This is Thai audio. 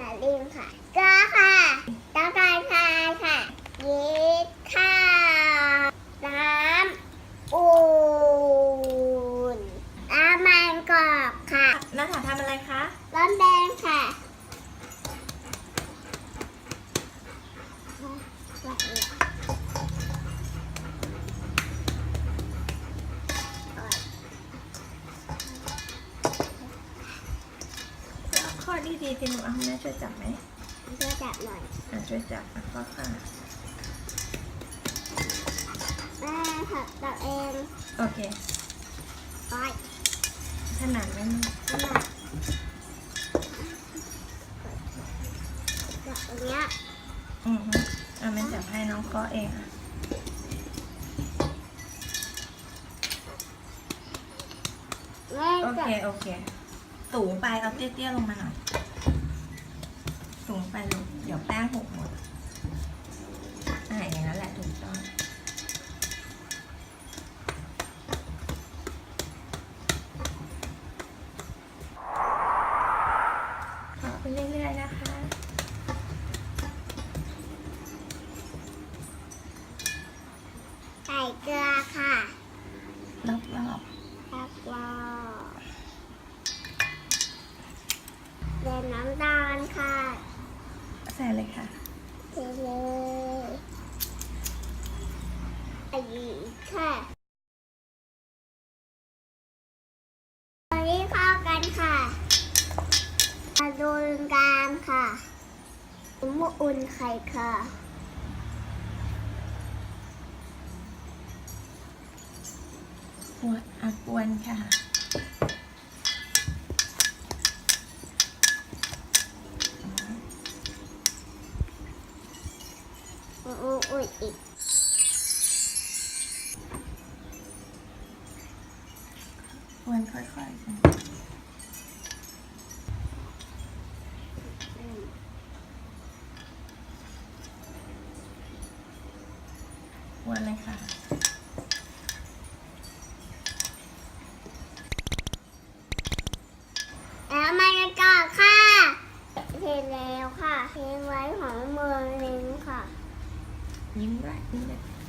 อย่าลืมค่ะก็ค่ะต้องการทานค่ะยีดข้าวน้ำอุ่นน้ำมันกรอบค่ะน้าถาทำอะไรคะร้อนแดงค่ะ ข้อดีดีๆที่หนูเอาให้แม่ช่วยจับไหมช่วยจับหน่อยอะช่วยจับแล้วก็ค่ะแม่ถักตักเองโอเคไปถนัดไหมขนาดแบบเนี้ยอือฮึเอาแม่จับให้น้องก็เองอะแม่โอจับเค โอเค สูงไปเอาเตี้ยๆลงมาหน่อย สูงไปลูกเดี๋ยวแป้งหกหมดอ่าอย่างนั้นแหละถูกต้องขอไปเรื่อยๆนะคะ ใส่เกลือค่ะรอบแล้วก็เดินน้ำตาลค่ะๆใส่เลยค่ะเทเลยอันนี้ค่ะตอนนี้เข้ากันค่ะมาดูกลางค่ะหมูอุ่นไข่ค่ะปวดอะกวนค่ะ อุ่นอีกวนค่อยๆวนเลยค่ะ แล้วมันจะกรอบค่ะเส ร็จแล้